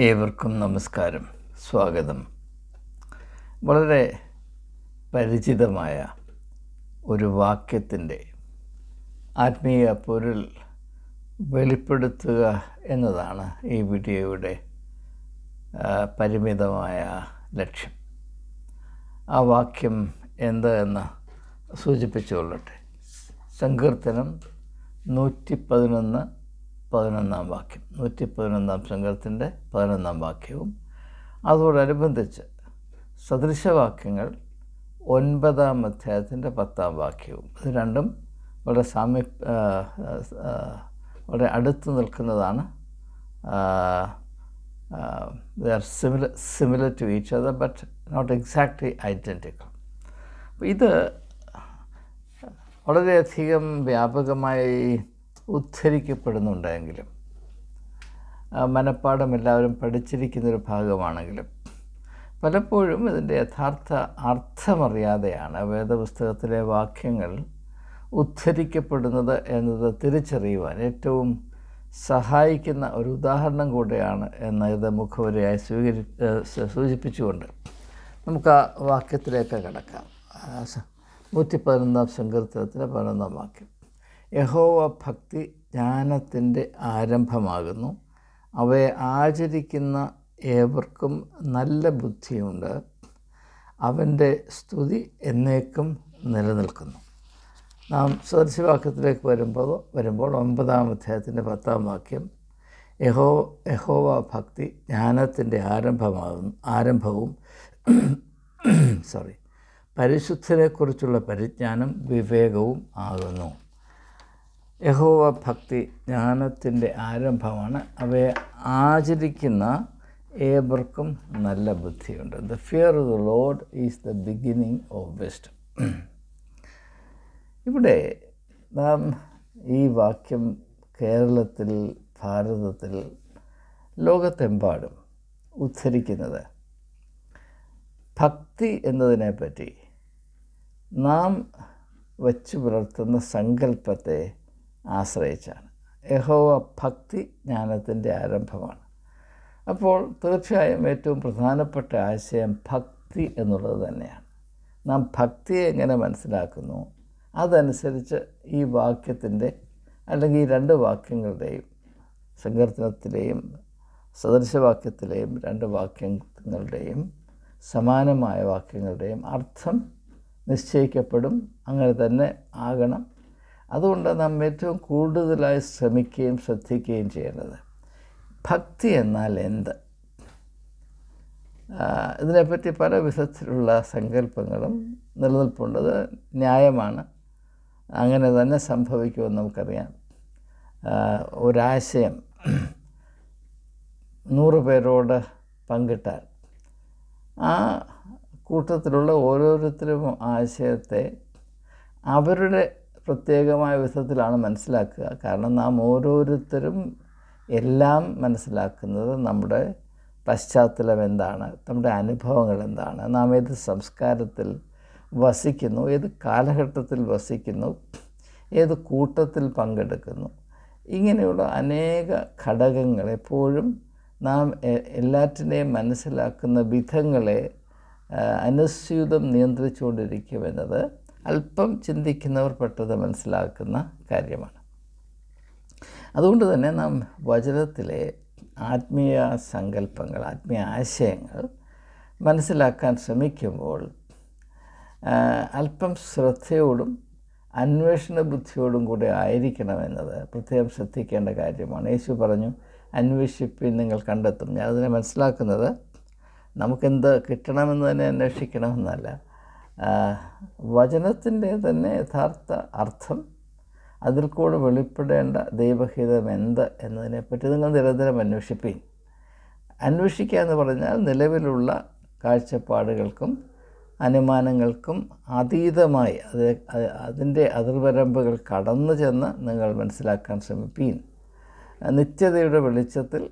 ഏവർക്കും നമസ്കാരം സ്വാഗതം. വളരെ പരിചിതമായ ഒരു വാക്യത്തിന്റെ ആത്മീയ പൊരുൾ വെളിപ്പെടുത്തുക എന്നതാണ് ഈ വീഡിയോയുടെ പരിമിതമായ ലക്ഷ്യം. ആ വാക്യം എന്ത് എന്ന് സൂചിപ്പിച്ചുകൊള്ളട്ടെ. സങ്കീർത്തനം നൂറ്റി പതിനൊന്ന് പതിനൊന്നാം വാക്യം നൂറ്റി പതിനൊന്നാം സങ്കീർത്തിന്റെ പതിനൊന്നാം വാക്യവും. അതോടനുബന്ധിച്ച് സദൃശവാക്യങ്ങൾ ഒൻപതാം അധ്യായത്തിന്റെ പത്താം വാക്യവും. ഇത് രണ്ടും വളരെ സാമ്യ വളരെ അടുത്ത് നിൽക്കുന്നതാണ്. They are similar similar to each other but not exactly identical ഇത് വളരെയധികം വ്യാപകമായി ഉദ്ധരിക്കപ്പെടുന്നുണ്ടെങ്കിലും മനഃപ്പാടം എല്ലാവരും പഠിച്ചിരിക്കുന്നൊരു ഭാഗമാണെങ്കിലും പലപ്പോഴും ഇതിന്റെ യഥാർത്ഥ അർത്ഥമറിയാതെയാണ് വേദപുസ്തകത്തിലെ വാക്യങ്ങൾ ഉദ്ധരിക്കപ്പെടുന്നത് എന്നത് തിരിച്ചറിയുവാൻ ഏറ്റവും സഹായിക്കുന്ന ഒരു ഉദാഹരണം കൂടെയാണ് എന്ന് ഇത് മുഖവരയായി സ്വീകരി സൂചിപ്പിച്ചുകൊണ്ട് നമുക്ക് ആ വാക്യത്തിലേക്ക് കിടക്കാം. നൂറ്റി പതിനൊന്നാം സങ്കീർത്തനത്തിന്റെ പതിനൊന്നാം വാക്യം. യഹോവ ഭക്തി ജ്ഞാനത്തിന്റെ ആരംഭമാകുന്നു. അവയെ ആചരിക്കുന്ന ഏവർക്കും നല്ല ബുദ്ധിയുണ്ട്. അവന്റെ സ്തുതി എന്നേക്കും നിലനിൽക്കുന്നു. നാം സദൃശവാക്യത്തിലേക്ക് വരുമ്പോൾ വരുമ്പോൾ ഒമ്പതാം അധ്യായത്തിന്റെ പത്താം വാക്യം യഹോ യഹോവ ഭക്തി ജ്ഞാനത്തിന്റെ ആരംഭമാകുന്നു ആരംഭവും സോറി പരിശുദ്ധനെക്കുറിച്ചുള്ള പരിജ്ഞാനം വിവേകവും ആകുന്നു. യഹോവ ഭക്തി ജ്ഞാനത്തിന്റെ ആരംഭമാണ്. അവയെ ആചരിക്കുന്ന ഏവർക്കും നല്ല ബുദ്ധിയുണ്ട്. The fear of the Lord is the beginning of wisdom ഇവിടെ നാം ഈ വാക്യം കേരളത്തിൽ ഭാരതത്തിൽ ലോകത്തെമ്പാടും ഉദ്ധരിക്കുന്നത് ഭക്തി എന്നതിനെപ്പറ്റി നാം വച്ചു പുലർത്തുന്ന സങ്കല്പത്തെ ആശ്രയിച്ചാണ്. യഹോവ ഭക്തി ജ്ഞാനത്തിന്റെ ആരംഭമാണ്. അപ്പോൾ തീർച്ചയായും ഏറ്റവും പ്രധാനപ്പെട്ട ആശയം ഭക്തി എന്നുള്ളത് തന്നെയാണ്. നാം ഭക്തിയെ എങ്ങനെ മനസ്സിലാക്കുന്നു? അതനുസരിച്ച് ഈ വാക്യത്തിന്റെ അല്ലെങ്കിൽ ഈ രണ്ട് വാക്യങ്ങളുടെയും സങ്കീർത്തനത്തിലെയും സദൃശവാക്യത്തിലെയും രണ്ട് വാക്യങ്ങളുടെയും സമാനമായ വാക്യങ്ങളുടെയും അർത്ഥം നിശ്ചയിക്കപ്പെടും. അങ്ങനെ തന്നെ ആകണം. അതുകൊണ്ട് നാം ഏറ്റവും കൂടുതലായി ശ്രമിക്കുകയും ശ്രദ്ധിക്കുകയും ചെയ്യേണ്ടത് ഭക്തി എന്നാൽ എന്ത്? ഇതിനെപ്പറ്റി പല വിധത്തിലുള്ള സങ്കല്പങ്ങളും നിലനിൽപ്പുണ്ടത് ന്യായമാണ്. അങ്ങനെ തന്നെ സംഭവിക്കുമെന്ന് നമുക്കറിയാം. ഒരാശയം നൂറ് പേരോട് പങ്കിട്ടാൽ ആ കൂട്ടത്തിലുള്ള ഓരോരുത്തരും ആശയത്തെ അവരുടെ പ്രത്യേകമായ വിധത്തിലാണ് മനസ്സിലാക്കുക. കാരണം നാം ഓരോരുത്തരും എല്ലാം മനസ്സിലാക്കുന്നത് നമ്മുടെ പശ്ചാത്തലം എന്താണ് നമ്മുടെ അനുഭവങ്ങൾ എന്താണ് നാം ഏത് സംസ്കാരത്തിൽ വസിക്കുന്നു ഏത് കാലഘട്ടത്തിൽ വസിക്കുന്നു ഏത് കൂട്ടത്തിൽ പങ്കെടുക്കുന്നു. ഇങ്ങനെയുള്ള അനേക ഘടകങ്ങൾ എപ്പോഴും നാം എല്ലാറ്റിനെയും മനസ്സിലാക്കുന്ന വിധങ്ങളെ അനുസ്യൂതം നിയന്ത്രിച്ചുകൊണ്ടിരിക്കുമെന്നത് അല്പം ചിന്തിക്കുന്നവർ പെട്ടത് മനസ്സിലാക്കുന്ന കാര്യമാണ്. അതുകൊണ്ട് തന്നെ നാം വചനത്തിലെ ആത്മീയ സങ്കല്പങ്ങൾ ആത്മീയ ആശയങ്ങൾ മനസ്സിലാക്കാൻ ശ്രമിക്കുമ്പോൾ അല്പം ശ്രദ്ധയോടും അന്വേഷണ ബുദ്ധിയോടും കൂടെ ആയിരിക്കണമെന്നത് പ്രത്യേകം ശ്രദ്ധിക്കേണ്ട കാര്യമാണ്. യേശു പറഞ്ഞു അന്വേഷിപ്പിൻ നിങ്ങൾ കണ്ടെത്തും. ഞാനതിനെ മനസ്സിലാക്കുന്നത് നമുക്കെന്ത് കിട്ടണമെന്ന് തന്നെ അന്വേഷിക്കണമെന്നല്ല. വചനത്തിന്റെ തന്നെ യഥാർത്ഥ അർത്ഥം അതിൽ കൂടെ വെളിപ്പെടേണ്ട ദൈവഹിതം എന്ത് എന്നതിനെപ്പറ്റി നിങ്ങൾ നിരന്തരം അന്വേഷിപ്പീൻ. അന്വേഷിക്കുക എന്ന് പറഞ്ഞാൽ നിലവിലുള്ള കാഴ്ചപ്പാടുകൾക്കും അനുമാനങ്ങൾക്കും അതീതമായി അത് അത് അതിന്റെ അതിർവരമ്പുകൾ കടന്നു ചെന്ന് നിങ്ങൾ മനസ്സിലാക്കാൻ ശ്രമിപ്പീൻ. നിത്യതയുടെ വെളിച്ചത്തിൽ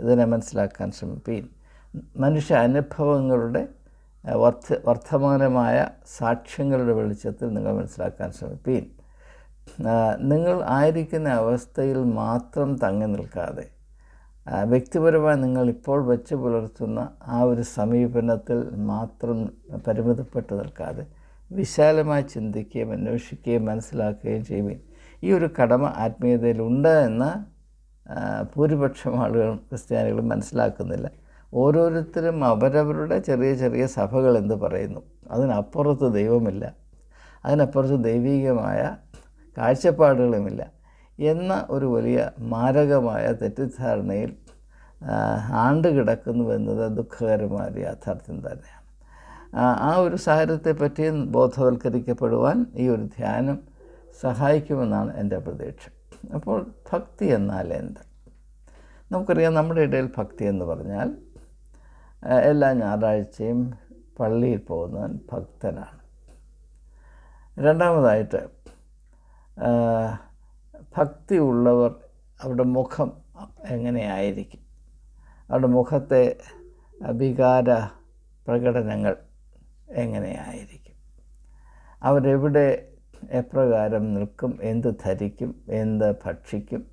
ഇതിനെ മനസ്സിലാക്കാൻ ശ്രമിപ്പീൻ. മനുഷ്യ അനുഭവങ്ങളുടെ വർദ്ധ വർദ്ധമാനമായ സാക്ഷ്യങ്ങളുടെ വെളിച്ചത്തിൽ നിങ്ങൾ മനസ്സിലാക്കാൻ ശ്രമിപ്പീൻ. നിങ്ങൾ ആയിരിക്കുന്ന അവസ്ഥയിൽ മാത്രം തങ്ങി നിൽക്കാതെ വ്യക്തിപരമായി നിങ്ങൾ ഇപ്പോൾ വെച്ച് പുലർത്തുന്ന ആ ഒരു സമീപനത്തിൽ മാത്രം പരിമിതപ്പെട്ട് നിൽക്കാതെ വിശാലമായി ചിന്തിക്കുകയും അന്വേഷിക്കുകയും മനസ്സിലാക്കുകയും ചെയ്യുകയും ഈ ഒരു കടമ ആത്മീയതയിലുണ്ട് എന്ന് ഭൂരിപക്ഷം ആളുകളും ക്രിസ്ത്യാനികളും മനസ്സിലാക്കുന്നില്ല. ഓരോരുത്തരും അവരവരുടെ ചെറിയ ചെറിയ സഭകൾ എന്ന് പറയുന്നു. അതിനപ്പുറത്ത് ദൈവമില്ല. അതിനപ്പുറത്ത് ദൈവികമായ കാഴ്ചപ്പാടുകളുമില്ല എന്ന ഒരു വലിയ മാരകമായ തെറ്റിദ്ധാരണയിൽ ആണ്ടുകിടക്കുന്നു ആണ്ട് കിടക്കുന്നു എന്നത് ദുഃഖകരമായ യാഥാർത്ഥ്യം തന്നെയാണ്. ആ, ഒരു സാഹചര്യത്തെപ്പറ്റി ബോധവൽക്കരിക്കപ്പെടുവാൻ ഈ ഒരു ധ്യാനം സഹായിക്കുമെന്നാണ് എന്റെ പ്രതീക്ഷ. അപ്പോൾ ഭക്തി എന്നാൽ എന്ത് നമുക്കറിയാം നമ്മുടെ ഇടയിൽ ഭക്തി എന്ന് പറഞ്ഞാൽ എല്ലാ ഞായറാഴ്ചയും പള്ളിയിൽ പോകുന്നവൻ ഭക്തനാണ്. രണ്ടാമതായിട്ട് ഭക്തി ഉള്ളവർ അവരുടെ മുഖം എങ്ങനെയായിരിക്കും? അവരുടെ മുഖത്തെ വികാര പ്രകടനങ്ങൾ എങ്ങനെയായിരിക്കും? അവരെവിടെ എപ്രകാരം നിൽക്കും? എന്ത് ധരിക്കും? എന്ത് ഭക്ഷിക്കും?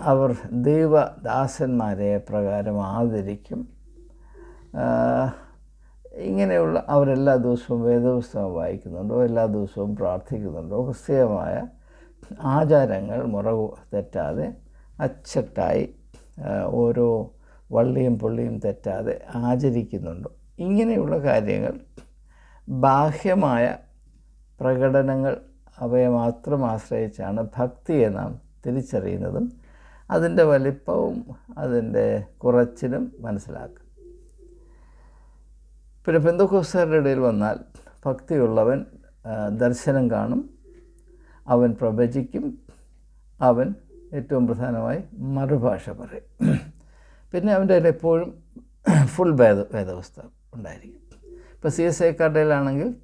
അവർ ദൈവദാസന്മാരെ പ്രകാരം ആദരിക്കും. ഇങ്ങനെയുള്ള അവരെല്ലാ ദിവസവും വേദപുസ്തകം വായിക്കുന്നുണ്ടോ എല്ലാ ദിവസവും പ്രാർത്ഥിക്കുന്നുണ്ടോ? ക്രിസ്തീയമായ ആചാരങ്ങൾ മുറകു തെറ്റാതെ അച്ചട്ടായി ഓരോ വള്ളിയും പുള്ളിയും തെറ്റാതെ ആചരിക്കുന്നുണ്ടോ? ഇങ്ങനെയുള്ള കാര്യങ്ങൾ ബാഹ്യമായ പ്രകടനങ്ങൾ അവയെ മാത്രം ആശ്രയിച്ചാണ് ഭക്തിയെ നാം തിരിച്ചറിയുന്നതും അതിന്റെ വലിപ്പവും അതിന്റെ കുറച്ചിലും മനസ്സിലാക്കും പിന്നെ പെന്തക്കോസ്താരുടെ ഇടയിൽ വന്നാൽ ഭക്തിയുള്ളവൻ ദർശനം കാണും അവൻ പ്രവചിക്കും അവൻ ഏറ്റവും പ്രധാനമായി മറുഭാഷ പറയും. പിന്നെ അവന്റെ കയ്യിൽ എപ്പോഴും ഫുൾ വേദ വേദപുസ്തകം ഉണ്ടായിരിക്കും. ഇപ്പോൾ സി എസ് ഐക്കാരുടെയിലാണെങ്കിൽ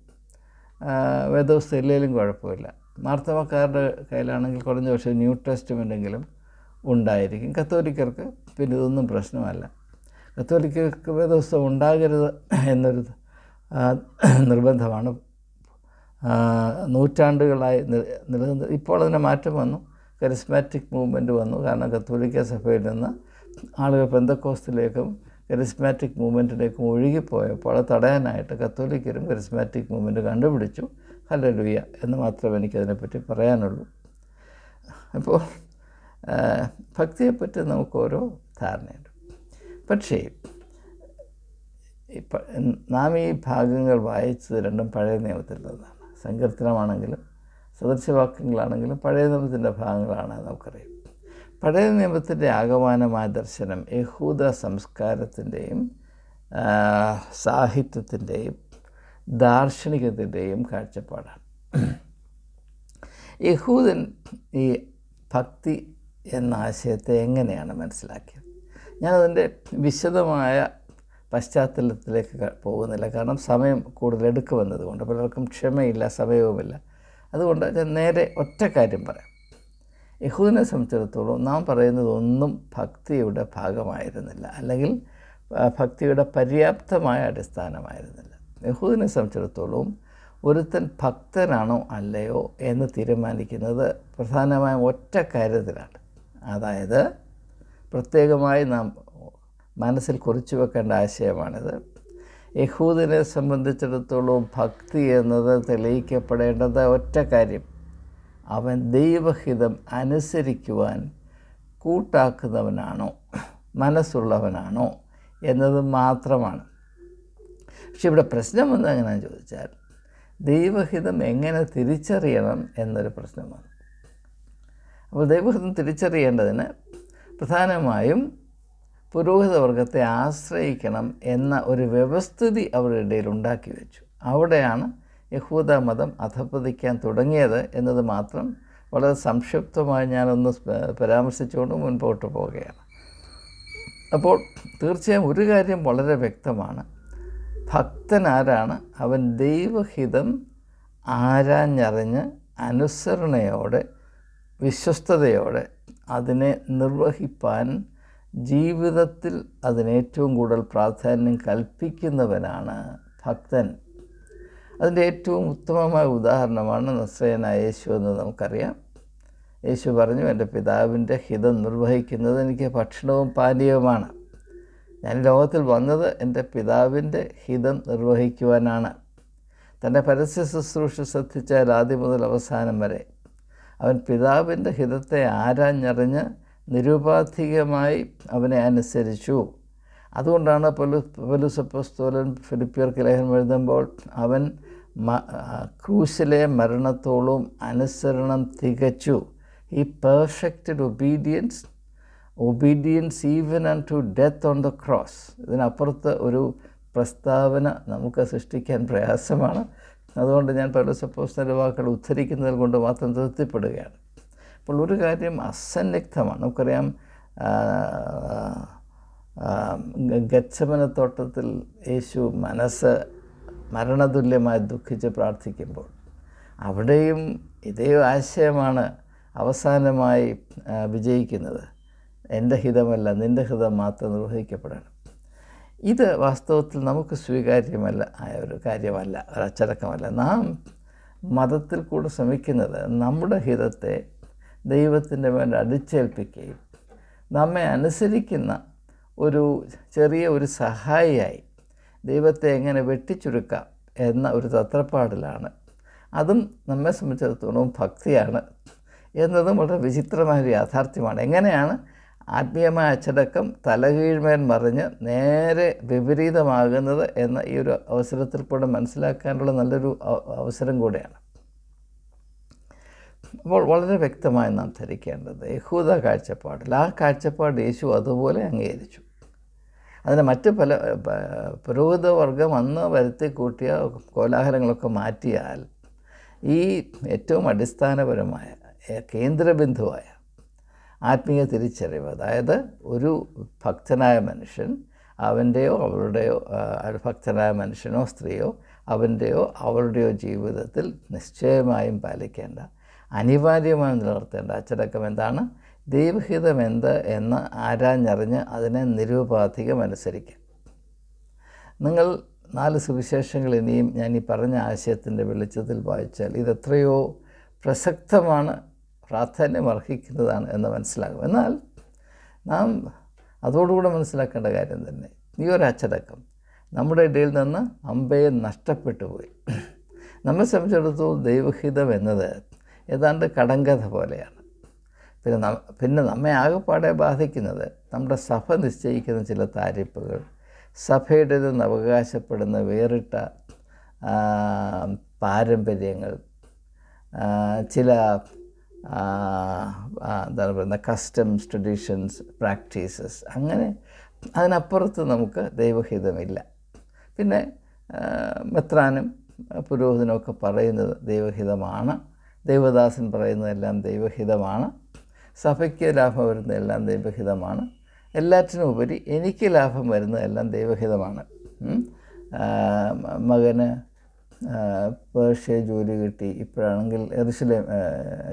വേദപുസ്തകം ഇല്ലെങ്കിലും കുഴപ്പമില്ല. മാർത്തവക്കാരുടെ കയ്യിലാണെങ്കിൽ കുറഞ്ഞ പക്ഷേ ന്യൂ ടെസ്റ്റ്മെന്റെങ്കിലും ഉണ്ടായിരിക്കും. കത്തോലിക്കർക്ക് പിന്നെ ഇതൊന്നും പ്രശ്നമല്ല. കത്തോലിക്കർക്ക് വേദപുസ്തകം ഉണ്ടാകരുത് എന്നൊരു നിർബന്ധമാണ്. നൂറ്റാണ്ടുകളായി നിലനിന്ന് ഇപ്പോൾ അതിന് മാറ്റം വന്നു. കരിസ്മാറ്റിക് മൂവ്മെന്റ് വന്നു. കാരണം കത്തോലിക്ക സഭയിൽ നിന്ന് ആളുകൾ പെന്തക്കോസ്റ്റിലേക്കും കരിസ്മാറ്റിക് മൂവ്മെന്റിലേക്കും ഒഴുകിപ്പോയപ്പോൾ അത് തടയാനായിട്ട് കത്തോലിക്കരും കരിസ്മാറ്റിക് മൂവ്മെന്റ് കണ്ടുപിടിച്ചു. ഹല്ലേലൂയ എന്ന് മാത്രമേ എനിക്കതിനെപ്പറ്റി പറയാനുള്ളൂ. അപ്പോൾ ഭക്തിയെപ്പറ്റി നമുക്ക് ഓരോ ധാരണയുണ്ട്. പക്ഷേ നാം ഈ ഭാഗങ്ങൾ വായിച്ചത് രണ്ടും പഴയ നിയമത്തിലുള്ളതാണ് സങ്കീർത്തനമാണെങ്കിലും സദൃശവാക്യങ്ങളാണെങ്കിലും പഴയ നിയമത്തിന്റെ ഭാഗങ്ങളാണ് നമുക്കറിയാം. പഴയ നിയമത്തിന്റെ ആഗമാനമായ ദർശനം യഹൂദ സംസ്കാരത്തിന്റെയും സാഹിത്യത്തിന്റെയും ദാർശനികത്തിന്റെയും കാഴ്ചപ്പാടാണ്. യഹൂദൻ ഈ ഭക്തി എന്ന ആശയത്തെ എങ്ങനെയാണ് മനസ്സിലാക്കിയത്? ഞാനതിന്റെ വിശദമായ പശ്ചാത്തലത്തിലേക്ക് പോകുന്നില്ല. കാരണം സമയം കൂടുതൽ എടുക്കുമെന്നതുകൊണ്ട് പലർക്കും ക്ഷമയില്ല സമയവുമില്ല. അതുകൊണ്ട് ഞാൻ നേരെ ഒറ്റ കാര്യം പറയാം. യഹൂദിനെ സംബന്ധിച്ചിടത്തോളം നാം പറയുന്നതൊന്നും ഭക്തിയുടെ ഭാഗമായിരുന്നില്ല. അല്ലെങ്കിൽ ഭക്തിയുടെ പര്യാപ്തമായ അടിസ്ഥാനമായിരുന്നില്ല. യഹൂദിനെ സംബന്ധിച്ചിടത്തോളം ഒരുത്തൻ ഭക്തനാണോ അല്ലയോ എന്ന് തീരുമാനിക്കുന്നത് പ്രധാനമായും ഒറ്റ കാര്യത്തിലാണ്. അതായത് പ്രത്യേകമായി നാം മനസ്സിൽ കുറിച്ചു വെക്കേണ്ട ആശയമാണിത്. യഹൂദിനെ സംബന്ധിച്ചിടത്തോളം ഭക്തി എന്നത് തെളിയിക്കപ്പെടേണ്ടത് ഒറ്റ കാര്യം. അവൻ ദൈവഹിതം അനുസരിക്കുവാൻ കൂട്ടാക്കുന്നവനാണോ മനസ്സുള്ളവനാണോ എന്നത് മാത്രമാണ്. പക്ഷെ ഇവിടെ പ്രശ്നം വന്നത് എങ്ങനെയാണെന്ന് ചോദിച്ചാൽ ദൈവഹിതം എങ്ങനെ തിരിച്ചറിയണം എന്നൊരു പ്രശ്നമാണ്. അപ്പോൾ ദൈവഹിതം തിരിച്ചറിയേണ്ടതിന് പ്രധാനമായും പുരോഹിതവർഗത്തെ ആശ്രയിക്കണം എന്ന ഒരു വ്യവസ്ഥിതി അവരുടെ ഇടയിൽ ഉണ്ടാക്കി വെച്ചു. അവിടെയാണ് യഹൂദ മതം അധപ്പതിക്കാൻ തുടങ്ങിയത് എന്നത് മാത്രം വളരെ സംക്ഷിപ്തമായി ഞാനൊന്ന് പരാമർശിച്ചുകൊണ്ട് മുൻപോട്ട് പോവുകയാണ്. അപ്പോൾ തീർച്ചയായും ഒരു കാര്യം വളരെ വ്യക്തമാണ്. ഭക്തൻ ആരാണ് അവൻ ദൈവഹിതം ആരാഞ്ഞറിഞ്ഞ് അനുസരണയോടെ വിശ്വസ്തയോടെ അതിനെ നിർവഹിപ്പാൻ ജീവിതത്തിൽ അതിനേറ്റവും കൂടുതൽ പ്രാധാന്യം കൽപ്പിക്കുന്നവനാണ് ഭക്തൻ. അതിന്റെ ഏറ്റവും ഉത്തമമായ ഉദാഹരണമാണ് നസ്രയനായ യേശു എന്ന് നമുക്കറിയാം. യേശു പറഞ്ഞു എന്റെ പിതാവിന്റെ ഹിതം നിർവഹിക്കുന്നത് എനിക്ക് ഭക്ഷണവും പാനീയവുമാണ്. ഞാൻ ലോകത്തിൽ വന്നത് എന്റെ പിതാവിന്റെ ഹിതം നിർവഹിക്കുവാനാണ്. തന്റെ പരസ്യ ശുശ്രൂഷ ശ്രദ്ധിച്ചാൽ ആദ്യം മുതൽ അവസാനം വരെ. അവൻ പിതാവിന്റെ ഹിതത്തെ ആരാഞ്ഞറിഞ്ഞ് നിരുപാധികമായി അവനെ അനുസരിച്ചു. അതുകൊണ്ടാണ് പൊലു പൊലുസപ്പസ്തോലൻ ഫിലിപ്പിയർക്ക് ലേഖനം എഴുതുമ്പോൾ അവൻ മ ക്രൂശിലെ മരണത്തോളം അനുസരണം തികച്ചു. ഈ perfected obedience obedience even and to death on the cross ഇതിനപ്പുറത്ത് ഒരു പ്രസ്താവന നമുക്ക് സൃഷ്ടിക്കാൻ പ്രയാസമാണ്. അതുകൊണ്ട് ഞാൻ പൗലോസപ്പോസ്തന്റെ വാക്കുകൾ ഉദ്ധരിക്കുന്നതിൽ കൊണ്ട് മാത്രം തൃപ്തിപ്പെടുകയാണ്. അപ്പോൾ ഒരു കാര്യം അസന്നിഗ്ധമാണ്. നമുക്കറിയാം ഗച്ഛമനത്തോട്ടത്തിൽ യേശു മനസ്സ് മരണതുല്യമായി ദുഃഖിച്ച് പ്രാർത്ഥിക്കുമ്പോൾ അവിടെയും ഇതേ ആശയമാണ് അവസാനമായി വിജയിക്കുന്നത്. എന്റെ ഹിതമല്ല നിന്റെ ഹിതം മാത്രം നിർവഹിക്കപ്പെടണം. ഇത് വാസ്തവത്തിൽ നമുക്ക് സ്വീകാര്യമല്ല ആയ ഒരു കാര്യമല്ല ഒരു അച്ചടക്കമല്ല നാം മതത്തിൽ കൂടെ ശ്രമിക്കുന്നത് നമ്മുടെ ഹിതത്തെ ദൈവത്തിന്റെ മേൽ അടിച്ചേൽപ്പിക്കുകയും നമ്മെ അനുസരിക്കുന്ന ഒരു ചെറിയ ഒരു സഹായിയായി ദൈവത്തെ എങ്ങനെ വെട്ടിച്ചുരുക്കാം എന്ന ഒരു തത്രപ്പാടിലാണ്. അതും നമ്മെ സംബന്ധിച്ചിടത്തോളം ഭക്തിയാണ് എന്നതും വളരെ വിചിത്രമായൊരു യാഥാർത്ഥ്യമാണ്. എങ്ങനെയാണ് ആത്മീയമായ അച്ചടക്കം തലകീഴ്മേൽ മറിഞ്ഞ് നേരെ വിപരീതമാകുന്നത് എന്ന ഈ ഒരു അവസരത്തിൽ കൂടെ മനസ്സിലാക്കാനുള്ള നല്ലൊരു അവസരം കൂടെയാണ്. അപ്പോൾ വളരെ വ്യക്തമായി നാം ധരിക്കേണ്ടത് യഹൂദ കാഴ്ചപ്പാടിൽ ആ കാഴ്ചപ്പാട് യേശു അതുപോലെ അംഗീകരിച്ചു. അതിന് മറ്റ് പല പുരോഹിതവർഗം അന്ന് വരുത്തി കൂട്ടിയ കോലാഹലങ്ങളൊക്കെ മാറ്റിയാൽ ഈ ഏറ്റവും അടിസ്ഥാനപരമായ കേന്ദ്രബിന്ദുവായ ആത്മീയ തിരിച്ചറിവ്. അതായത് ഒരു ഭക്തനായ മനുഷ്യൻ അവന്റെയോ അവളുടെയോ ഭക്തനായ മനുഷ്യനോ സ്ത്രീയോ അവന്റെയോ അവളുടെയോ ജീവിതത്തിൽ നിശ്ചയമായും പാലിക്കേണ്ട അനിവാര്യമായും നിലനിർത്തേണ്ട അച്ചടക്കം എന്താണ്? ദൈവഹിതം എന്ത് എന്ന് ആരാഞ്ഞറിഞ്ഞ് അതിനെ നിരുപാധികം അനുസരിക്കുക. നിങ്ങൾ നാല് സുവിശേഷങ്ങൾ ഇനിയും ഞാൻ ഈ പറഞ്ഞ ആശയത്തിന്റെ വെളിച്ചത്തിൽ വായിച്ചാൽ ഇതെത്രയോ പ്രസക്തമാണ് പ്രാധാന്യം അർഹിക്കുന്നതാണ് എന്ന് മനസ്സിലാകും. എന്നാൽ നാം അതോടുകൂടെ മനസ്സിലാക്കേണ്ട കാര്യം തന്നെ ഈ ഒരു അച്ചടക്കം നമ്മുടെ ഇടയിൽ നിന്ന് അമ്പയെ നഷ്ടപ്പെട്ടു പോയി. നമ്മെ സംബന്ധിച്ചിടത്തോളം ദൈവഹിതം എന്നത് ഏതാണ്ട് കടങ്കഥ പോലെയാണ്. പിന്നെ ന പിന്നെ നമ്മെ ആകെപ്പാടെ ബാധിക്കുന്നത് നമ്മുടെ സഭ നിശ്ചയിക്കുന്ന ചില താരിപ്പുകൾ സഭയുടെ നിന്ന് അവകാശപ്പെടുന്ന വേറിട്ട പാരമ്പര്യങ്ങൾ ചില എന്താണ് പറയുന്നത് കസ്റ്റംസ് ട്രഡീഷൻസ് പ്രാക്ടീസസ് അങ്ങനെ അതിനപ്പുറത്ത് നമുക്ക് ദൈവഹിതമില്ല. പിന്നെ മെത്രാനും പുരോഹിതനൊക്കെ പറയുന്നത് ദൈവഹിതമാണ്. ദൈവദാസൻ പറയുന്നതെല്ലാം ദൈവഹിതമാണ്. സഭയ്ക്ക് ലാഭം വരുന്നതെല്ലാം ദൈവഹിതമാണ്. എല്ലാറ്റിനും ഉപരി എനിക്ക് ലാഭം വരുന്നതെല്ലാം ദൈവഹിതമാണ്. മകന് പേർഷ്യ ജോലി കിട്ടി. ഇപ്പോഴാണെങ്കിൽ എറുസലേം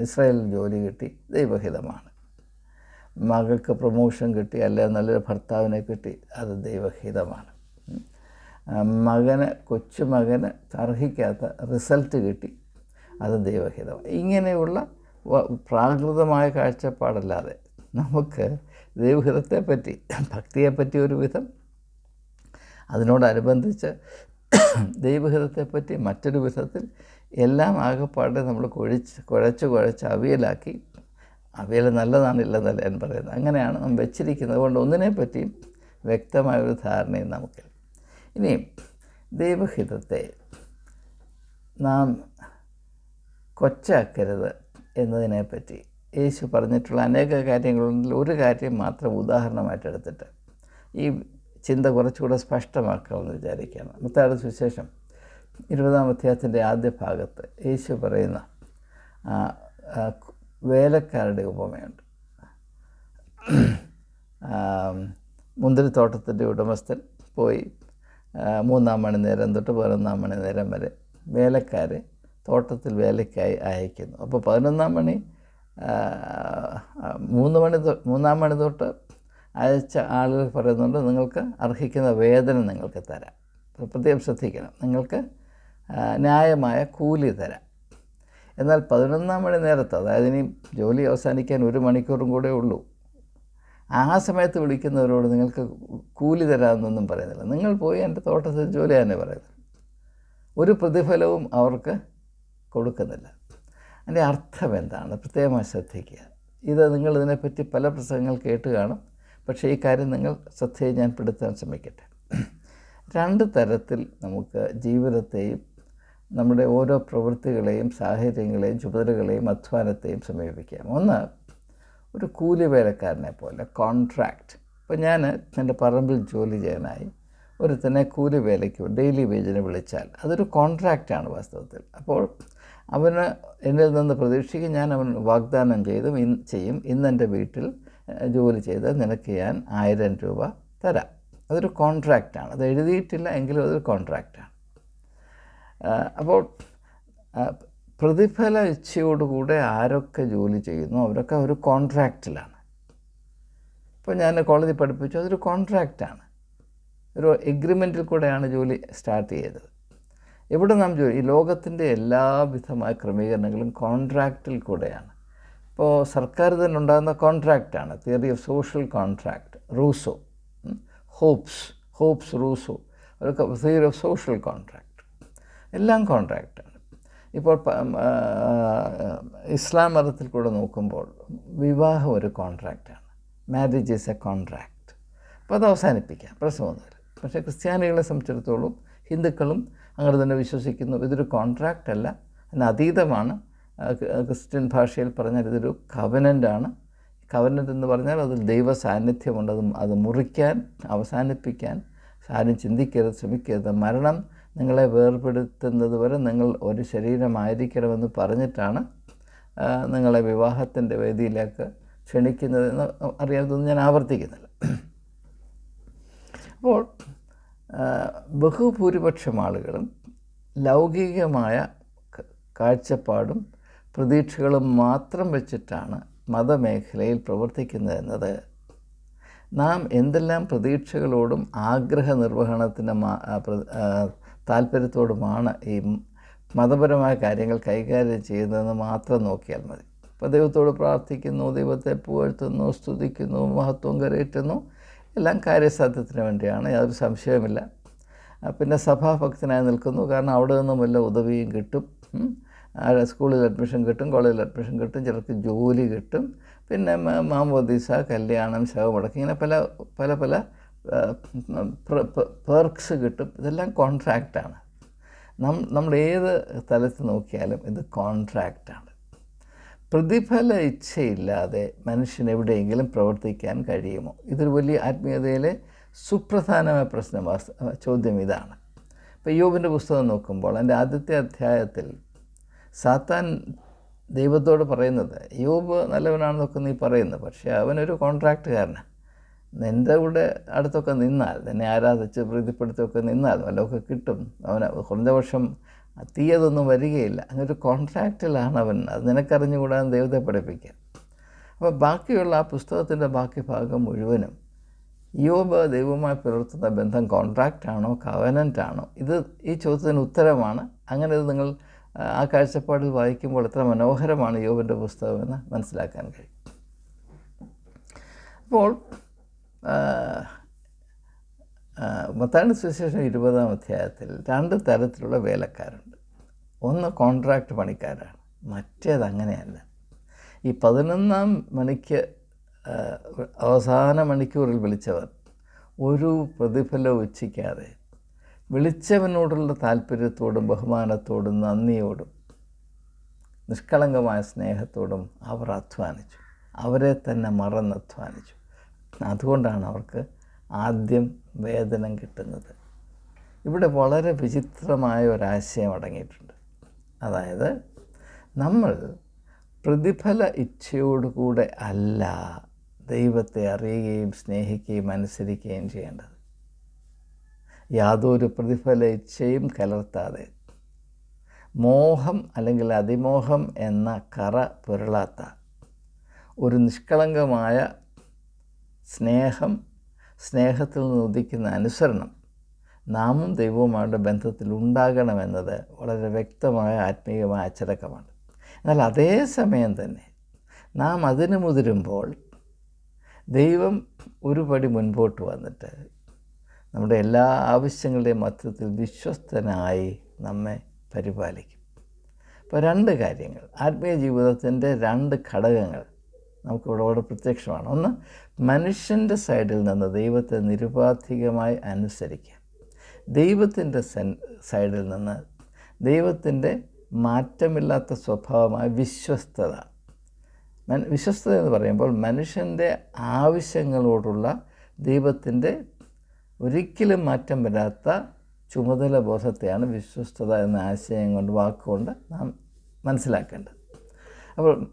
ഇസ്രായേൽ ജോലി കിട്ടി. ദൈവഹിതമാണ്. മകൾക്ക് പ്രൊമോഷൻ കിട്ടി അല്ലെങ്കിൽ നല്ലൊരു ഭർത്താവിനെ കിട്ടി. അത് ദൈവഹിതമാണ്. മകന് കൊച്ചുമകന് അർഹിക്കാത്ത റിസൾട്ട് കിട്ടി. അത് ദൈവഹിതമാണ്. ഇങ്ങനെയുള്ള പ്രാകൃതമായ കാഴ്ചപ്പാടല്ലാതെ നമുക്ക് ദൈവഹിതത്തെപ്പറ്റി ഭക്തിയെപ്പറ്റി ഒരു വിധം അതിനോടനുബന്ധിച്ച് ദൈവഹിതത്തെപ്പറ്റി മറ്റൊരു വിധത്തിൽ എല്ലാം ആകെപ്പാടെ നമ്മൾ കുഴിച്ച് കുഴച്ച് കുഴച്ച് അവിയലാക്കി അവിയൽ നല്ലതാണ് ഇല്ലെന്നല്ല ഞാൻ പറയുന്നത്. അങ്ങനെയാണ് നാം വെച്ചിരിക്കുന്നത്. അതുകൊണ്ട് ഒന്നിനെ പറ്റിയും വ്യക്തമായൊരു ധാരണയും നമുക്ക് ഇനിയും ദൈവഹിതത്തെ നാം കൊച്ചാക്കരുത് എന്നതിനെപ്പറ്റി യേശു പറഞ്ഞിട്ടുള്ള അനേക കാര്യങ്ങളിൽ ഒരു കാര്യം മാത്രം ഉദാഹരണമായിട്ട് എടുത്തിട്ട് ഈ ചിന്ത കുറച്ചുകൂടെ സ്പഷ്ടമാക്കാമെന്ന് വിചാരിക്കുകയാണ്. മുത്താട് സുവിശേഷം ഇരുപതാം അധ്യായത്തിന്റെ ആദ്യ ഭാഗത്ത് യേശു പറയുന്ന വേലക്കാരുടെ ഉപമയുണ്ട്. മുന്തിരിത്തോട്ടത്തിന്റെ ഉടമസ്ഥൻ പോയി മൂന്നാം മണി നേരം തൊട്ട് പതിനൊന്നാം മണി നേരം വരെ വേലക്കാരെ തോട്ടത്തിൽ വേലയ്ക്കായി അയക്കുന്നു. അപ്പോൾ പതിനൊന്നാം മണി മൂന്ന് മണി മൂന്നാം മണി തൊട്ട് അയച്ച ആളുകൾ പറയുന്നുണ്ട് നിങ്ങൾക്ക് അർഹിക്കുന്ന വേതനം നിങ്ങൾക്ക് തരാം. പ്രത്യേകം ശ്രദ്ധിക്കണം. നിങ്ങൾക്ക് ന്യായമായ കൂലി തരാം. എന്നാൽ പതിനൊന്നാം മണി നേരത്ത് അതായത് ഇനി ജോലി അവസാനിക്കാൻ ഒരു മണിക്കൂറും കൂടെ ഉള്ളൂ ആ സമയത്ത് വിളിക്കുന്നവരോട് നിങ്ങൾക്ക് കൂലി തരാമെന്നൊന്നും പറയുന്നില്ല. നിങ്ങൾ പോയി എന്റെ തോട്ടത്തിൽ ജോലി തന്നെ പറയുന്നത് ഒരു പ്രതിഫലവും അവർക്ക് കൊടുക്കുന്നില്ല. അതിന്റെ അർത്ഥം എന്താണ്? പ്രത്യേകമായി ശ്രദ്ധിക്കുക. ഇത് നിങ്ങൾ ഇതിനെപ്പറ്റി പല പ്രസംഗങ്ങൾ കേട്ട് കാണും. പക്ഷേ ഈ കാര്യം നിങ്ങൾ ശ്രദ്ധയിൽ ഞാൻ പെടുത്താൻ ശ്രമിക്കട്ടെ. രണ്ട് തരത്തിൽ നമുക്ക് ജീവിതത്തെയും നമ്മുടെ ഓരോ പ്രവൃത്തികളെയും സാഹചര്യങ്ങളെയും ചുമതലകളെയും അധ്വാനത്തെയും സമീപിക്കാം. ഒന്ന് ഒരു കൂലി വേലക്കാരനെ പോലെ കോൺട്രാക്റ്റ് ഇപ്പോൾ ഞാൻ എന്റെ പറമ്പിൽ ജോലി ചെയ്യാനായി ഒരുത്തനെ കൂലി വേലയ്ക്ക് ഡെയിലി വേജിന് വിളിച്ചാൽ അതൊരു കോൺട്രാക്റ്റാണ് വാസ്തവത്തിൽ. അപ്പോൾ അവന് എന്നിൽ നിന്ന് പ്രതീക്ഷിക്കും ഞാൻ അവൻ വാഗ്ദാനം ചെയ്തും ഇൻ ചെയ്യും ഇന്നെന്റെ വീട്ടിൽ ജോലി ചെയ്ത് നിനക്ക് ഞാൻ ആയിരം രൂപ തരാം. അതൊരു കോൺട്രാക്റ്റാണ് അത് എഴുതിയിട്ടില്ല എങ്കിലും അതൊരു കോൺട്രാക്റ്റാണ് അപ്പോൾ പ്രതിഫല ഇച്ഛയോടുകൂടെ ആരൊക്കെ ജോലി ചെയ്യുന്നു അവരൊക്കെ ഒരു കോൺട്രാക്റ്റിലാണ് ഇപ്പോൾ ഞാൻ കോളേജിൽ പഠിപ്പിച്ചു അതൊരു കോൺട്രാക്റ്റാണ് ഒരു എഗ്രിമെന്റിൽ കൂടെയാണ് ജോലി സ്റ്റാർട്ട് ചെയ്തത്. എവിടെ നാം ജോലി ഈ ലോകത്തിന്റെ എല്ലാവിധമായ ക്രമീകരണങ്ങളും കോൺട്രാക്റ്റിൽ കൂടെയാണ്. ഇപ്പോൾ സർക്കാർ തന്നെ ഉണ്ടാകുന്ന കോൺട്രാക്റ്റാണ് theory of social contract Rousseau Hobbes Hobbes Rousseau അതൊക്കെ തിയറി ഓഫ് സോഷ്യൽ കോൺട്രാക്റ്റ് എല്ലാം കോൺട്രാക്റ്റാണ് ഇപ്പോൾ ഇസ്ലാം മതത്തിൽ കൂടെ നോക്കുമ്പോൾ വിവാഹം ഒരു കോൺട്രാക്റ്റാണ് മാരേജ് ഈസ് എ കോൺട്രാക്റ്റ് അപ്പോൾ അത് അവസാനിപ്പിക്കാം. പ്രശ്നമൊന്നുമില്ല പക്ഷേ ക്രിസ്ത്യാനികളെ സംബന്ധിച്ചിടത്തോളം ഹിന്ദുക്കളും അങ്ങനെ തന്നെ വിശ്വസിക്കുന്നു. ഇതൊരു കോൺട്രാക്റ്റ് അല്ല. അതിന് അതീതമാണ് ക്രിസ്ത്യൻ ഭാഷയിൽ പറഞ്ഞാൽ ഇതൊരു കവനന്റാണ് കവനന്റ് എന്ന് പറഞ്ഞാൽ അതിൽ ദൈവ സാന്നിധ്യമുണ്ട് അത് അത് മുറിക്കാൻ അവസാനിപ്പിക്കാൻ ആരും ചിന്തിക്കരുത് ശ്രമിക്കരുത്. മരണം നിങ്ങളെ വേർപെടുത്തുന്നത് വരെ നിങ്ങൾ ഒരു ശരീരമായിരിക്കണമെന്ന് പറഞ്ഞിട്ടാണ് നിങ്ങളെ വിവാഹത്തിന്റെ വേദിയിലേക്ക് ക്ഷണിക്കുന്നതെന്ന് അറിയാത്തതൊന്നും ഞാൻ ആവർത്തിക്കുന്നില്ല. അപ്പോൾ ബഹുഭൂരിപക്ഷം ആളുകളും ലൗകികമായ കാഴ്ചപ്പാടും പ്രതീക്ഷകളും മാത്രം വെച്ചിട്ടാണ് മതമേഖലയിൽ പ്രവർത്തിക്കുന്നത് എന്നത്. നാം എന്തെല്ലാം പ്രതീക്ഷകളോടും ആഗ്രഹ നിർവഹണത്തിന്റെ താല്പര്യത്തോടുമാണ് ഈ മതപരമായ കാര്യങ്ങൾ കൈകാര്യം ചെയ്യുന്നതെന്ന് മാത്രം നോക്കിയാൽ മതി. അപ്പോൾ ദൈവത്തോട് പ്രാർത്ഥിക്കുന്നു ദൈവത്തെ പുകഴ്ത്തുന്നു സ്തുതിക്കുന്നു മഹത്വം കരയറ്റുന്നു. എല്ലാം കാര്യസാധ്യത്തിന് വേണ്ടിയാണ് യാതൊരു സംശയവുമില്ല. പിന്നെ സഭാഭക്തനായി നിൽക്കുന്നു കാരണം അവിടെ നിന്നും വല്ല ഉദവിയും കിട്ടും. സ്കൂളിൽ അഡ്മിഷൻ കിട്ടും കോളേജിൽ അഡ്മിഷൻ കിട്ടും ചിലർക്ക് ജോലി കിട്ടും. പിന്നെ മാമോദീസ കല്യാണം ശവമടക്കം ഇങ്ങനെ പല പല പല പേർക്സ് കിട്ടും. ഇതെല്ലാം കോൺട്രാക്റ്റാണ് നം നമ്മൾ ഏത് തലത്തിൽ നോക്കിയാലും ഇത് കോൺട്രാക്റ്റാണ് പ്രതിഫല ഇച്ഛയില്ലാതെ മനുഷ്യൻ എവിടെയെങ്കിലും പ്രവർത്തിക്കാൻ കഴിയുമോ? ഇതൊരു വലിയ ആത്മീയതയിലെ സുപ്രധാനമായ പ്രശ്നം ചോദ്യം ഇതാണ്. ഇപ്പോൾ യോബിന്റെ പുസ്തകം നോക്കുമ്പോൾ എന്റെ ആദ്യത്തെ അധ്യായത്തിൽ സാത്താൻ ദൈവത്തോട് പറയുന്നത് യോബ് നല്ലവനാണെന്നൊക്കെ നീ പറയുന്നു പക്ഷേ അവനൊരു കോൺട്രാക്റ്റുകാരനാണ് നിന്റെ കൂടെ അടുത്തൊക്കെ നിന്നാൽ നിന്നെ ആരാധിച്ച് പ്രീതിപ്പെടുത്തൊക്കെ നിന്നാൽ വല്ലതൊക്കെ കിട്ടും. അവന് കുറഞ്ഞ വർഷം തീയതൊന്നും വരികയില്ല. അങ്ങനെ ഒരു കോൺട്രാക്റ്റിലാണ് അവൻ. അത് നിനക്കറിഞ്ഞുകൂടാൻ ദൈവത്തെ പഠിപ്പിക്കുക അപ്പോൾ ബാക്കിയുള്ള ആ പുസ്തകത്തിന്റെ ബാക്കി ഭാഗം മുഴുവനും യോബ് ദൈവവുമായി പുലർത്തുന്ന ബന്ധം കോൺട്രാക്റ്റാണോ കവനന്റ് ആണോ ഇത് ഈ ചോദ്യത്തിന് ഉത്തരമാണ്. അങ്ങനെ ഇത് നിങ്ങൾ ആ, കാഴ്ചപ്പാടിൽ വായിക്കുമ്പോൾ എത്ര മനോഹരമാണ് യോബിന്റെ പുസ്തകമെന്ന് മനസ്സിലാക്കാൻ കഴിയും. അപ്പോൾ മത്താണ്ട് സുശേഷം ഇരുപതാം അധ്യായത്തിൽ രണ്ട് തരത്തിലുള്ള വേലക്കാരുണ്ട്. ഒന്ന് കോൺട്രാക്ട് പണിക്കാരാണ് മറ്റേത് അങ്ങനെയല്ല. ഈ പതിനൊന്നാം മണിക്ക് അവസാന മണിക്കൂറിൽ വിളിച്ചവർ ഒരു പ്രതിഫലം ഇച്ഛിക്കാതെ വിളിച്ചവനോടുള്ള താല്പര്യത്തോടും ബഹുമാനത്തോടും നന്ദിയോടും നിഷ്കളങ്കമായ സ്നേഹത്തോടും അവർ അധ്വാനിച്ചു. അവരെ തന്നെ മറന്ന് അധ്വാനിച്ചു അതുകൊണ്ടാണ് അവർക്ക് ആദ്യം വേതനം കിട്ടുന്നത്. ഇവിടെ വളരെ വിചിത്രമായ ഒരാശയം അടങ്ങിയിട്ടുണ്ട്. അതായത് നമ്മൾ പ്രതിഫല ഇച്ഛയോടുകൂടെ അല്ല ദൈവത്തെ അറിയുകയും സ്നേഹിക്കുകയും അനുസരിക്കുകയും ചെയ്യേണ്ടത്. യാതൊരു പ്രതിഫല ഇച്ഛയും കലർത്താതെ. മോഹം അല്ലെങ്കിൽ അതിമോഹം എന്ന കറ പുരളാത്ത ഒരു നിഷ്കളങ്കമായ സ്നേഹം സ്നേഹത്തിൽ നിന്ന് ഉദിക്കുന്ന അനുസരണം നാമും ദൈവവുമായുള്ള ബന്ധത്തിൽ ഉണ്ടാകണമെന്നത് വളരെ വ്യക്തമായ ആത്മീയമായ അച്ചടക്കമാണ്. എന്നാൽ അതേ സമയം തന്നെ നാം അതിന് മുതിരുമ്പോൾ ദൈവം ഒരു പടി മുൻപോട്ട് വന്നിട്ട് നമ്മുടെ എല്ലാ ആവശ്യങ്ങളുടെയും മധ്യത്തിൽ വിശ്വസ്തനായി നമ്മെ പരിപാലിക്കും. അപ്പോൾ രണ്ട് കാര്യങ്ങൾ. ആത്മീയ ജീവിതത്തിന്റെ രണ്ട് ഘടകങ്ങൾ നമുക്കിവിടെ ഇവിടെ പ്രത്യക്ഷമാണ്. ഒന്ന് മനുഷ്യന്റെ സൈഡിൽ നിന്ന് ദൈവത്തെ നിരുപാധികമായി അനുസരിക്കുക. ദൈവത്തിന്റെ സൈഡിൽ നിന്ന് ദൈവത്തിന്റെ മാറ്റമില്ലാത്ത സ്വഭാവമായ വിശ്വസ്തത. വിശ്വസ്തത എന്ന് പറയുമ്പോൾ മനുഷ്യന്റെ ആവശ്യങ്ങളോടുള്ള ദൈവത്തിന്റെ ഒരിക്കലും മാറ്റം വരാത്ത ചുമതല ബോധത്തെയാണ് വിശ്വസ്തത എന്ന ആശയം കൊണ്ട് വാക്കുകൊണ്ട് നാം മനസ്സിലാക്കേണ്ടത്. അപ്പോൾ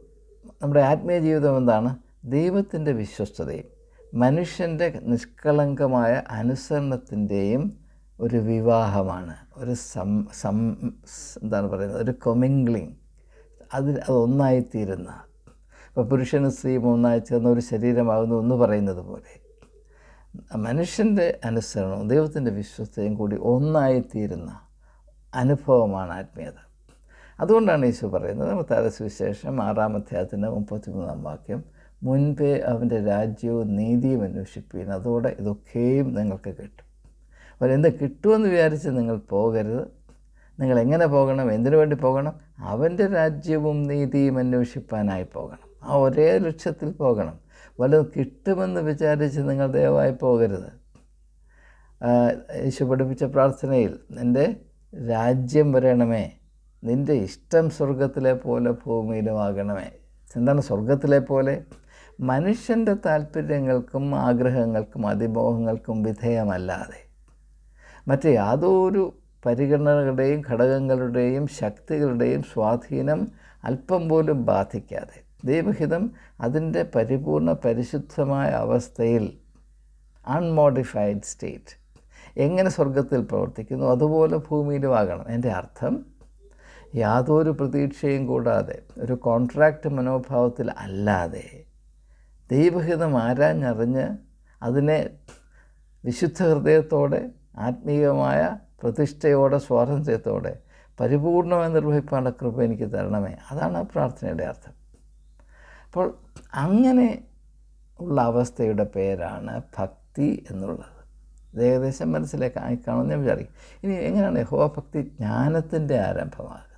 നമ്മുടെ ആത്മീയ ജീവിതം എന്താണ്? ദൈവത്തിന്റെ വിശ്വസ്തതയും മനുഷ്യന്റെ നിഷ്കളങ്കമായ അനുസരണത്തിന്റെയും ഒരു വിവാഹമാണ്. ഒരു സം സം എന്താണ് പറയുന്നത്? ഒരു കൊമിംഗ്ലിങ് അത് ഒന്നായിത്തീരുന്ന ഇപ്പോൾ പുരുഷനും സ്ത്രീയും ഒന്നായി ചേർന്ന ഒരു ശരീരമാകുന്നു എന്ന് പറയുന്നത് പോലെ. മനുഷ്യന്റെ അനുസരണവും ദൈവത്തിന്റെ വിശ്വസ്തയും കൂടി ഒന്നായിത്തീരുന്ന അനുഭവമാണ് ആത്മീയത. അതുകൊണ്ടാണ് യേശു പറയുന്നത് മത്തായ സുവിശേഷം ആറാം അധ്യായത്തിന്റെ മുപ്പത്തിമൂന്നാം വാക്യം മുൻപേ അവന്റെ രാജ്യവും നീതിയും അന്വേഷിപ്പീൻ അതോടെ ഇതൊക്കെയും നിങ്ങൾക്ക് കിട്ടും. അപ്പോൾ എന്ത് കിട്ടുമെന്ന് വിചാരിച്ച് നിങ്ങൾ പോകരുത്. നിങ്ങൾ എങ്ങനെ പോകണം? എന്തിനു വേണ്ടി പോകണം? അവന്റെ രാജ്യവും നീതിയും അന്വേഷിപ്പാനായി പോകണം. ആ ഒരേ ലക്ഷ്യത്തിൽ പോകണം. വല്ലതും കിട്ടുമെന്ന് വിചാരിച്ച് നിങ്ങൾ ദയവായി പോകരുത്. യേശു പഠിപ്പിച്ച പ്രാർത്ഥനയിൽ നിന്റെ രാജ്യം വരണമേ നിന്റെ ഇഷ്ടം സ്വർഗത്തിലെ പോലെ ഭൂമിയിലുമാകണമേ. എന്താണ് സ്വർഗത്തിലെ പോലെ? മനുഷ്യന്റെ താല്പര്യങ്ങൾക്കും ആഗ്രഹങ്ങൾക്കും അതിമോഹങ്ങൾക്കും വിധേയമല്ലാതെ. മറ്റ് യാതൊരു പരിഗണനകളുടെയും ഘടകങ്ങളുടെയും ശക്തികളുടെയും സ്വാധീനം അല്പം പോലും ബാധിക്കാതെ. ദൈവഹിതം അതിന്റെ പരിപൂർണ പരിശുദ്ധമായ അവസ്ഥയിൽ അൺമോഡിഫൈഡ് സ്റ്റേറ്റ് എങ്ങനെ സ്വർഗത്തിൽ പ്രവർത്തിക്കുന്നു? അതുപോലെ ഭൂമിയിലും ആകണം. എന്റെ അർത്ഥം യാതൊരു പ്രതീക്ഷയും കൂടാതെ ഒരു കോൺട്രാക്റ്റ് മനോഭാവത്തിൽ അല്ലാതെ ദൈവഹിതം ആരാഞ്ഞറിഞ്ഞ് അതിനെ വിശുദ്ധ ഹൃദയത്തോടെ ആത്മീയമായ പ്രതിഷ്ഠയോടെ സ്വാതന്ത്ര്യത്തോടെ പരിപൂർണമായി നിർവഹിക്കാനുള്ള കൃപ എനിക്ക് തരണമേ. അതാണ് പ്രാർത്ഥനയുടെ അർത്ഥം. അപ്പോൾ അങ്ങനെ ഉള്ള അവസ്ഥയുടെ പേരാണ് ഭക്തി എന്നുള്ളത്. ഇത് ഏകദേശം മനസ്സിലേക്ക് ആയിക്കാണെന്ന് ഞാൻ വിചാരിക്കും. ഇനി എങ്ങനെയാണ് യഹോവ ഭക്തി ജ്ഞാനത്തിന്റെ ആരംഭമാകുന്നത്?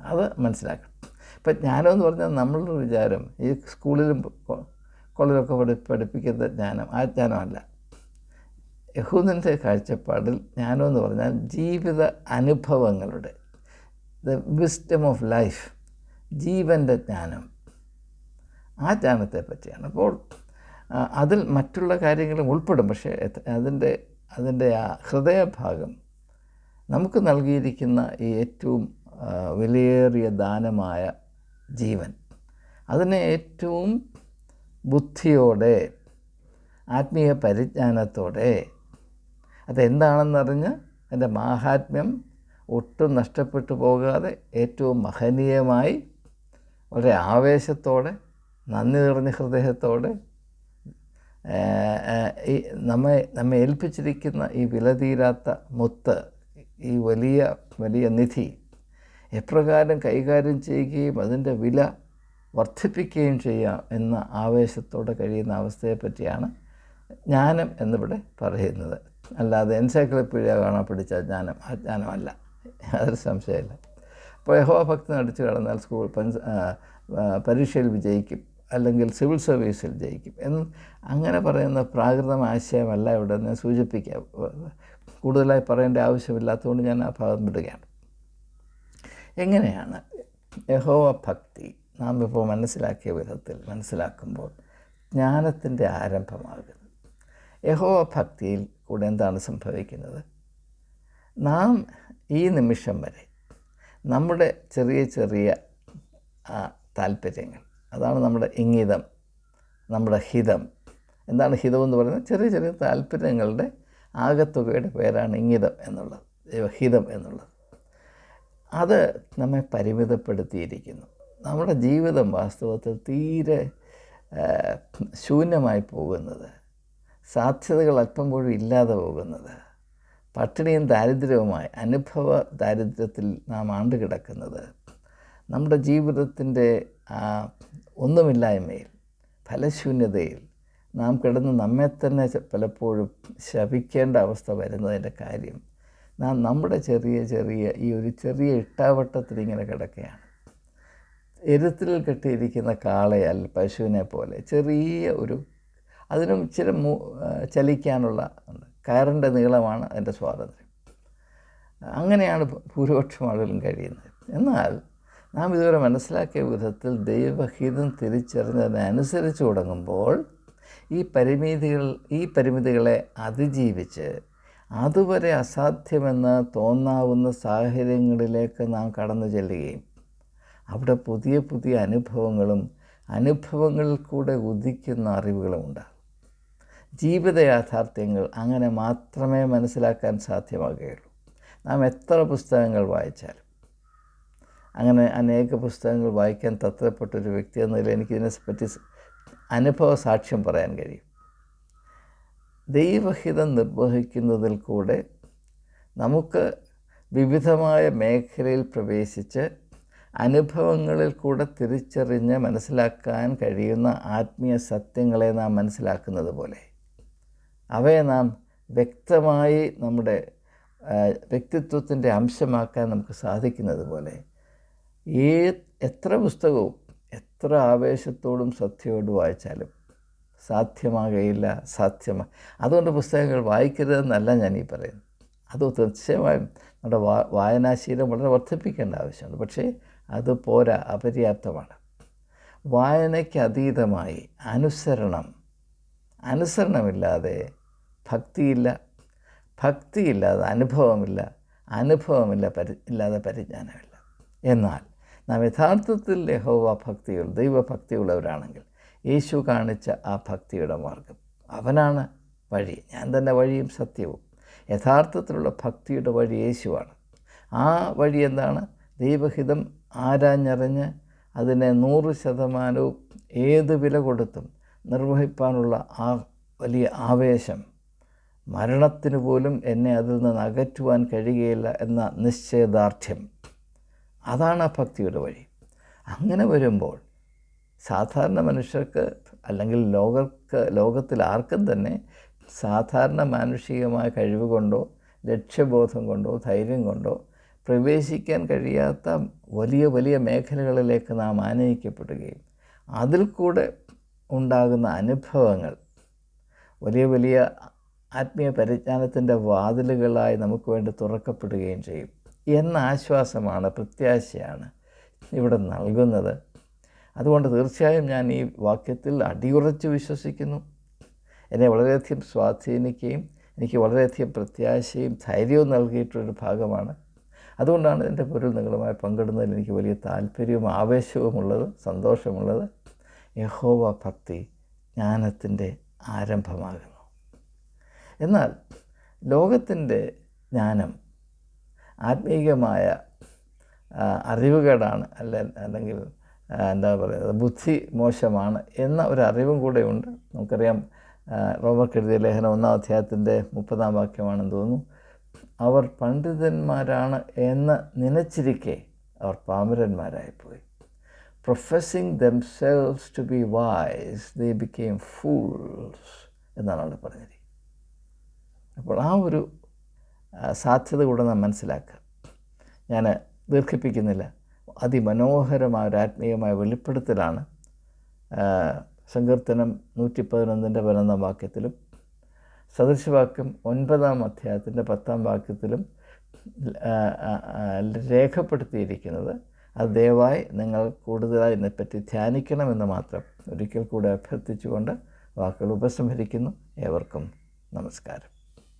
അത് മനസ്സിലാക്കണം. ഇപ്പം ജ്ഞാനം എന്ന് പറഞ്ഞാൽ നമ്മളുടെ വിചാരം ഈ സ്കൂളിലും കോളേജിലൊക്കെ പഠി പഠിപ്പിക്കുന്ന ജ്ഞാനം ആ ജ്ഞാനമല്ല. യഹൂദന്റെ കാഴ്ചപ്പാടിൽ ജ്ഞാനം എന്ന് പറഞ്ഞാൽ ജീവിത അനുഭവങ്ങളുടെ ദ വിസ്ഡം ഓഫ് ലൈഫ് ജീവന്റെ ജ്ഞാനം. ആ ധ്യാനത്തെ പറ്റിയാണ് അപ്പോൾ അതിൽ മറ്റുള്ള കാര്യങ്ങളും ഉൾപ്പെടും. പക്ഷേ അതിന്റെ അതിന്റെ ആ ഹൃദയഭാഗം നമുക്ക് നൽകിയിരിക്കുന്ന ഈ ഏറ്റവും വിലയേറിയ ദാനമായ ജീവൻ. അതിനെ ഏറ്റവും ബുദ്ധിയോടെ ആത്മീയ പരിജ്ഞാനത്തോടെ അതെന്താണെന്നറിഞ്ഞ് അതിന്റെ മാഹാത്മ്യം ഒട്ടും നഷ്ടപ്പെട്ടു പോകാതെ ഏറ്റവും മഹനീയമായി വളരെ ആവേശത്തോടെ നന്ദി നിറഞ്ഞ ഹൃദയത്തോടെ ഈ നമ്മെ നമ്മെ ഏൽപ്പിച്ചിരിക്കുന്ന ഈ വിലതീരാത്ത മുത്ത് ഈ വലിയ വലിയ നിധി എപ്രകാരം കൈകാര്യം ചെയ്യുകയും അതിന്റെ വില വർദ്ധിപ്പിക്കുകയും ചെയ്യാം എന്ന ആവേശത്തോടെ കഴിയുന്ന അവസ്ഥയെപ്പറ്റിയാണ് ജ്ഞാനം എന്നിവിടെ പറയുന്നത്. അല്ലാതെ എൻസൈക്ലോപ്പീഡിയ കാണാൻ പിടിച്ച ജ്ഞാനം ആ ജ്ഞാനമല്ല. അതൊരു സംശയമില്ല അപ്പോൾ യഹോവ ഭക്തി നടിച്ചു കടന്നാൽ സ്കൂൾ പരീക്ഷയിൽ വിജയിക്കും. അല്ലെങ്കിൽ സിവിൽ സർവീസിൽ ജയിക്കും. എന്ന് അങ്ങനെ പറയുന്ന പ്രാകൃതം ആശയമല്ല ഇവിടെ നിന്ന് സൂചിപ്പിക്കാം. കൂടുതലായി പറയേണ്ട ആവശ്യമില്ലാത്തതുകൊണ്ട് ഞാൻ ആ ഭാഗം വിടുകയാണ്. എങ്ങനെയാണ്? യഹോവ ഭക്തി നാം ഇപ്പോൾ മനസ്സിലാക്കിയ വിധത്തിൽ മനസ്സിലാക്കുമ്പോൾ ജ്ഞാനത്തിന്റെ ആരംഭമാകുന്നത് യഹോവ ഭക്തിയിൽ കൂടെ എന്താണ് സംഭവിക്കുന്നത്? നാം ഈ നിമിഷം വരെ നമ്മുടെ ചെറിയ ചെറിയ താല്പര്യങ്ങൾ അതാണ് നമ്മുടെ ഇംഗിതം നമ്മുടെ ഹിതം. എന്താണ് ഹിതം എന്ന് പറയുന്നത്? ചെറിയ ചെറിയ താല്പര്യങ്ങളുടെ ആകത്തുകയുടെ പേരാണ് ഇംഗിതം എന്നുള്ളത് ദൈവഹിതം എന്നുള്ളത്. അത് നമ്മെ പരിമിതപ്പെടുത്തിയിരിക്കുന്നു. നമ്മുടെ ജീവിതം വാസ്തവത്തിൽ തീരെ ശൂന്യമായി പോകുന്നത് സാധ്യതകൾ അല്പം പോലും ഇല്ലാതെ പോകുന്നത് പട്ടിണിയും ദാരിദ്ര്യവുമായി അനുഭവ ദാരിദ്ര്യത്തിൽ നാം ആണ്ട് കിടക്കുന്നത് നമ്മുടെ ജീവിതത്തിന്റെ ഒന്നുമില്ലായ്മയിൽ ഫലശൂന്യതയിൽ നാം കിടന്ന് നമ്മെ തന്നെ പലപ്പോഴും ശപിക്കേണ്ട അവസ്ഥ വരുന്നതിന്റെ കാര്യം നാം നമ്മുടെ ചെറിയ ചെറിയ ഈ ഒരു ചെറിയ ഇട്ടാവട്ടത്തിൽ ഇങ്ങനെ കിടക്കുകയാണ്. എരുത്തിൽ കെട്ടിയിരിക്കുന്ന കാളയാൽ പശുവിനെ പോലെ ചെറിയ ഒരു അതിനും ചില മൂ ചലിക്കാനുള്ള കയറിന്റെ നീളമാണ് അതിന്റെ സ്വാതന്ത്ര്യം. അങ്ങനെയാണ് ഭൂരിപക്ഷം ആളുകളും കഴിയുന്നത്. എന്നാൽ നാം ഇതുവരെ മനസ്സിലാക്കിയ വിധത്തിൽ ദൈവഹിതം തിരിച്ചറിഞ്ഞതിനനുസരിച്ച് തുടങ്ങുമ്പോൾ ഈ പരിമിതികൾ ഈ പരിമിതികളെ അതിജീവിച്ച് അതുവരെ അസാധ്യമെന്ന് തോന്നാവുന്ന സാഹചര്യങ്ങളിലേക്ക് നാം കടന്നു ചെല്ലുകയും അവിടെ പുതിയ പുതിയ അനുഭവങ്ങളും അനുഭവങ്ങളിൽ കൂടെ ഉദിക്കുന്ന അറിവുകളും ഉണ്ടാകും. ജീവിത യാഥാർത്ഥ്യങ്ങൾ അങ്ങനെ മാത്രമേ മനസ്സിലാക്കാൻ സാധ്യമാകുകയുള്ളൂ. നാം എത്ര പുസ്തകങ്ങൾ വായിച്ചാലും അങ്ങനെ അനേക പുസ്തകങ്ങൾ വായിക്കാൻ തത്രപ്പെട്ട ഒരു വ്യക്തി എന്ന നിലയിൽ എനിക്കിതിനെപ്പറ്റി അനുഭവ സാക്ഷ്യം പറയാൻ കഴിയും. ദൈവഹിതം നിർവഹിക്കുന്നതിൽ കൂടെ നമുക്ക് വിവിധമായ മേഖലയിൽ പ്രവേശിച്ച് അനുഭവങ്ങളിൽ കൂടെ തിരിച്ചറിഞ്ഞ് മനസ്സിലാക്കാൻ കഴിയുന്ന ആത്മീയ സത്യങ്ങളെ നാം മനസ്സിലാക്കുന്നത് പോലെ. അവയെ നാം വ്യക്തമായി നമ്മുടെ വ്യക്തിത്വത്തിന്റെ അംശമാക്കാൻ നമുക്ക് സാധിക്കുന്നത് പോലെ. ഏ എത്ര പുസ്തകവും എത്ര ആവേശത്തോടും ശ്രദ്ധയോടും വായിച്ചാലും സാധ്യമാകയില്ല സാധ്യമാ. അതുകൊണ്ട് പുസ്തകങ്ങൾ വായിക്കരുതെന്നല്ല ഈ പറയുന്നത്. അത് തീർച്ചയായും നമ്മുടെ വാ വായനാശീലം വളരെ വർദ്ധിപ്പിക്കേണ്ട ആവശ്യമുണ്ട് പക്ഷേ അത് പോരാ അപര്യാപ്തമാണ്. വായനയ്ക്ക് അതീതമായി അനുസരണം അനുസരണമില്ലാതെ ഭക്തിയില്ല ഭക്തിയില്ലാതെ അനുഭവമില്ല അനുഭവമില്ല പരി ഇല്ലാതെ പരിജ്ഞാനമില്ല. എന്നാൽ നാം യഥാർത്ഥത്തിൽ യഹോവ ഭക്തികൾ ദൈവഭക്തിയുള്ളവരാണെങ്കിൽ യേശു കാണിച്ച ആ ഭക്തിയുടെ മാർഗം അവനാണ് വഴി. ഞാൻ തന്നെ വഴിയും സത്യവും. യഥാർത്ഥത്തിലുള്ള ഭക്തിയുടെ വഴി യേശുവാണ്. ആ വഴി എന്താണ്? ദൈവഹിതം ആരാഞ്ഞറിഞ്ഞ് അതിനെ നൂറ് ശതമാനവും ഏത് വില കൊടുത്തും നിർവഹിപ്പാനുള്ള ആ വലിയ ആവേശം മരണത്തിന് പോലും എന്നെ അതിൽ നിന്ന് അകറ്റുവാൻ കഴിയുകയില്ല എന്ന നിശ്ചയദാർഢ്യം. അതാണ് ആ ഭക്തിയുടെ വഴി. അങ്ങനെ വരുമ്പോൾ സാധാരണ മനുഷ്യർക്ക് അല്ലെങ്കിൽ ലോകർക്ക് ലോകത്തിൽ ആർക്കും തന്നെ സാധാരണ മാനുഷികമായ കഴിവ് കൊണ്ടോ ലക്ഷ്യബോധം കൊണ്ടോ ധൈര്യം കൊണ്ടോ പ്രവേശിക്കാൻ കഴിയാത്ത വലിയ വലിയ മേഖലകളിലേക്ക് നാം ആനയിക്കപ്പെടുകയും അതിൽ കൂടെ ഉണ്ടാകുന്ന അനുഭവങ്ങൾ വലിയ വലിയ ആത്മീയ പരിജ്ഞാനത്തിന്റെ വാതിലുകളായി നമുക്ക് വേണ്ടി തുറക്കപ്പെടുകയും ചെയ്യും. എന്ന ആശ്വാസമാണ് പ്രത്യാശയാണ് ഇവിടെ നൽകുന്നത്. അതുകൊണ്ട് തീർച്ചയായും ഞാൻ ഈ വാക്യത്തിൽ അടിയുറച്ച് വിശ്വസിക്കുന്നു. എന്നെ വളരെയധികം സ്വാധീനിക്കുകയും എനിക്ക് വളരെയധികം പ്രത്യാശയും ധൈര്യവും നൽകിയിട്ടൊരു ഭാഗമാണ്. അതുകൊണ്ടാണ് എന്റെ പൊരുൾ നിങ്ങളുമായി പങ്കിടുന്നതിൽ എനിക്ക് വലിയ താല്പര്യവും ആവേശവുമുള്ളത് സന്തോഷമുള്ളത്. യഹോവ ഭക്തി ജ്ഞാനത്തിന്റെ ആരംഭമാകുന്നു. എന്നാൽ ലോകത്തിന്റെ ജ്ഞാനം ആത്മീയമായ അറിവുകേടാണ് അല്ല അല്ലെങ്കിൽ എന്താ പറയുക ബുദ്ധി മോശമാണ് എന്ന ഒരു അറിവും കൂടെയുണ്ട് നമുക്കറിയാം റോമർ കെഴുതിയ ലേഖനം ഒന്നാം അധ്യായത്തിന്റെ മുപ്പതാം വാക്യമാണെന്ന് തോന്നുന്നു. അവർ പണ്ഡിതന്മാരാണ് എന്ന് നനച്ചിരിക്കെ അവർ പാമരന്മാരായിപ്പോയി professing themselves to be wise they became fools എന്നാണ് അവിടെ പറഞ്ഞിരിക്കുന്നത്. അപ്പോൾ ആ ഒരു സാധ്യത കൂടെ നാം മനസ്സിലാക്കുക. ഞാൻ ദീർഘിപ്പിക്കുന്നില്ല. അതിമനോഹരമായ ഒരു ആത്മീയമായ വെളിപ്പെടുത്തലാണ് സങ്കീർത്തനം നൂറ്റി പതിനൊന്നിന്റെ പതിനൊന്നാം വാക്യത്തിലും സദൃശവാക്യം ഒൻപതാം അധ്യായത്തിന്റെ പത്താം വാക്യത്തിലും രേഖപ്പെടുത്തിയിരിക്കുന്നത് അത് ദയവായി നിങ്ങൾ കൂടുതലായി ഇതിനെപ്പറ്റി ധ്യാനിക്കണമെന്ന് മാത്രം ഒരിക്കൽ കൂടെ അഭ്യർത്ഥിച്ചുകൊണ്ട് വാക്കുകൾ ഉപസംഹരിക്കുന്നു. ഏവർക്കും നമസ്കാരം.